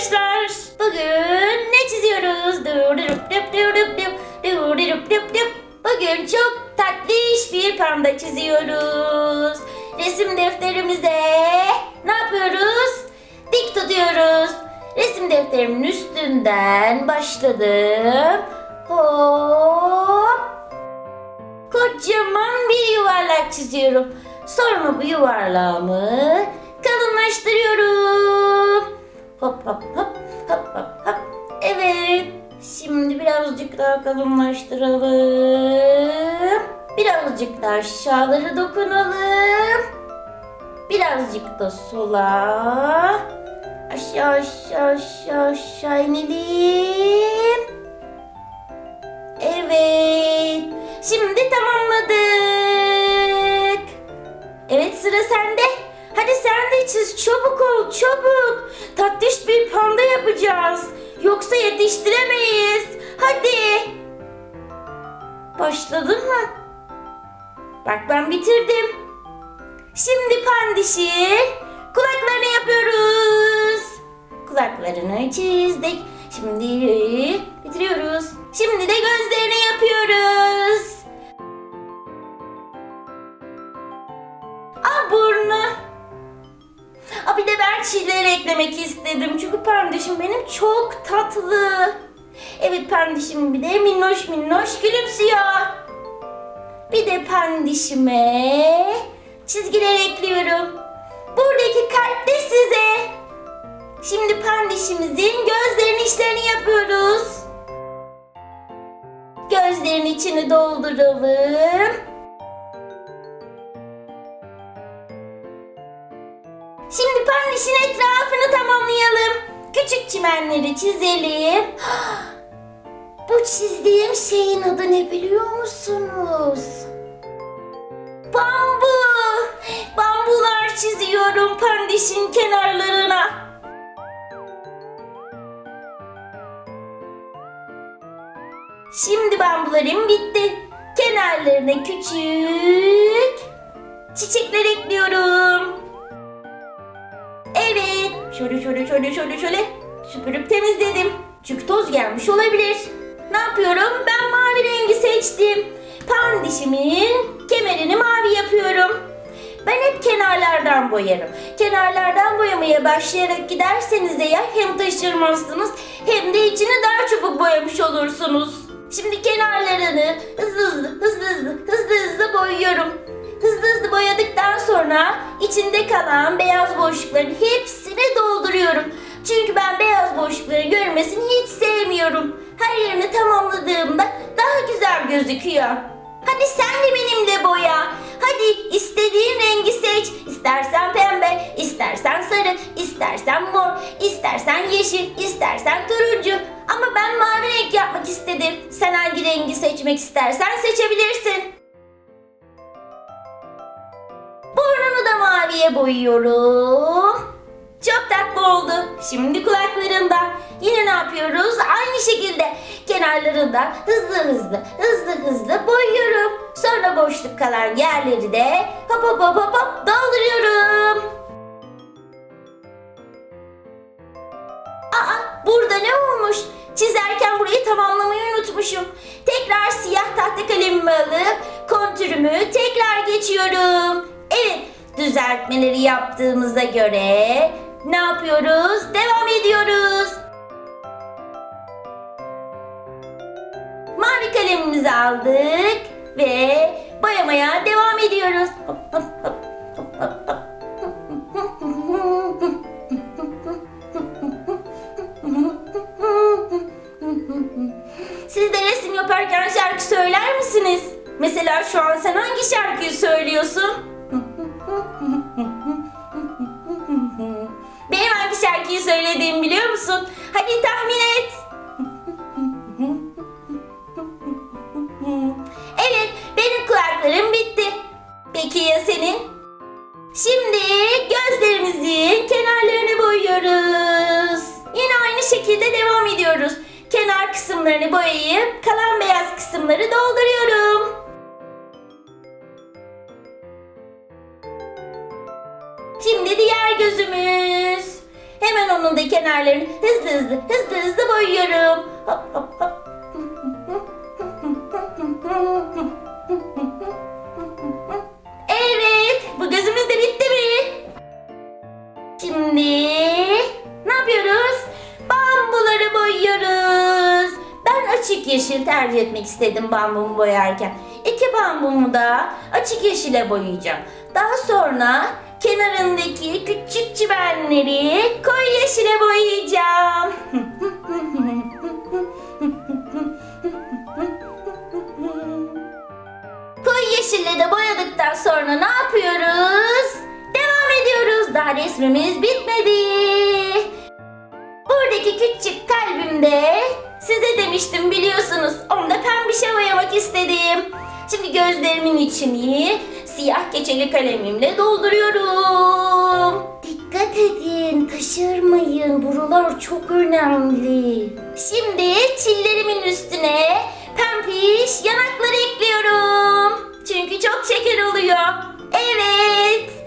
arkadaşlar. Bugün ne çiziyoruz? Bugün çok tatlış bir panda çiziyoruz. Resim defterimize ne yapıyoruz? Dik tutuyoruz. Resim defterimin üstünden başladım. Hop. Kocaman bir yuvarlak çiziyorum. Sonra bu yuvarlağımı kalınlaştırıyorum. Hop hop hop hop hop hop. Evet. Şimdi birazcık daha kalınlaştıralım. Birazcık da aşağıları dokunalım. Birazcık da sola. Aşağı aşağı aşağı aşağı inelim. Evet. Şimdi tamamladık. Evet sıra sende. Hadi sen de çiz. Çabuk ol çabuk. Yapacağız. Yoksa yetiştiremeyiz. Hadi. Başladın mı? Bak ben bitirdim. Şimdi pandişi kulaklarını yapıyoruz. Kulaklarını çizdik. Şimdi bitiriyoruz. Şimdi de gözlerini yapıyoruz. Aa bir de ben çiğleri eklemek istedim. Çünkü pembişim benim çok tatlı. Evet pembişim bir de minnoş minnoş gülümsüyor. Bir de pendişime çizgiler ekliyorum. Buradaki kalp de size. Şimdi pendişimizin gözlerinin içlerini yapıyoruz. Gözlerin içini dolduralım. Şimdi pendişin etrafını tamamlayalım. Küçük çimenleri çizelim. Bu çizdiğim şeyin adı ne biliyor musunuz? Bambu. Bambular çiziyorum pendişin kenarlarına. Şimdi bambularım bitti. Kenarlarına küçük çiçekler ekliyorum. Şöyle şöyle şöyle şöyle şöyle süpürüp temizledim. Çünkü toz gelmiş olabilir. Ne yapıyorum? Ben mavi rengi seçtim. Pandişimin kemerini mavi yapıyorum. Ben hep kenarlardan boyarım. Kenarlardan boyamaya başlayarak giderseniz eğer hem taşırmazsınız hem de içini daha çabuk boyamış olursunuz. Şimdi kenarlarını hızlı hızlı hızlı hızlı hızlı hızlı boyuyorum. Hızlı hızlı boyadıktan sonra içinde kalan beyaz boşlukların hepsini dolduruyorum. Çünkü ben beyaz boşlukları görmesini hiç sevmiyorum. Her yerini tamamladığımda daha güzel gözüküyor. Hadi sen de benimle boya. Hadi istediğin rengi seç. İstersen pembe, istersen sarı, istersen mor, istersen yeşil, istersen turuncu. Ama ben mavi renk yapmak istedim. Sen hangi rengi seçmek istersen seçebilirsin. Maviye boyuyorum. Çok tatlı oldu. Şimdi kulaklarında. Yine ne yapıyoruz? Aynı şekilde kenarlarında hızlı hızlı hızlı hızlı boyuyorum. Sonra boşluk kalan yerleri de hop hop hop hop hop dolduruyorum. Aa burada ne olmuş? Çizerken burayı tamamlamayı unutmuşum. Tekrar siyah tahta kalemimi alıp kontürümü tekrar geçiyorum. Evet düzeltmeleri yaptığımıza göre ne yapıyoruz? Devam ediyoruz. Mavi kalemimizi aldık ve boyamaya devam ediyoruz. Hop. Siz de resim yaparken şarkı söyler misiniz? Mesela şu an sen hangi şarkıyı söylüyorsun? Söylediğimi biliyor musun? Hadi tahmin et. Evet, benim kulaklarım bitti. Peki ya senin? Şimdi gözlerimizin kenarlarını boyuyoruz. Yine aynı şekilde devam ediyoruz. Kenar kısımlarını boyayıp kalan beyaz kısımları dolduruyorum. Şimdi diğer gözümüz. Hemen onun da kenarlarını hızlı hızlı hızlı hızlı boyuyorum. Hop hop hop. Evet, bu gözümüz de bitti mi? Şimdi ne yapıyoruz? Bambuları boyuyoruz. Ben açık yeşil tercih etmek istedim bambumu boyarken. İki bambumu da açık yeşile boyayacağım. Daha sonra kenarındaki küçük çimenleri koyu yeşile boyayacağım. Koyu yeşille de boyadıktan sonra ne yapıyoruz? Devam ediyoruz. Daha resmimiz bitmedi. Buradaki küçük kalbimde size demiştim biliyorsunuz. Onu da pembişe boyamak istedim. Şimdi gözlerimin içini siyah keçeli kalemimle dolduruyorum. Dikkat edin, taşırmayın. Buralar çok önemli. Şimdi çillerimin üstüne pempiş yanakları ekliyorum. Çünkü çok şeker oluyor. Evet.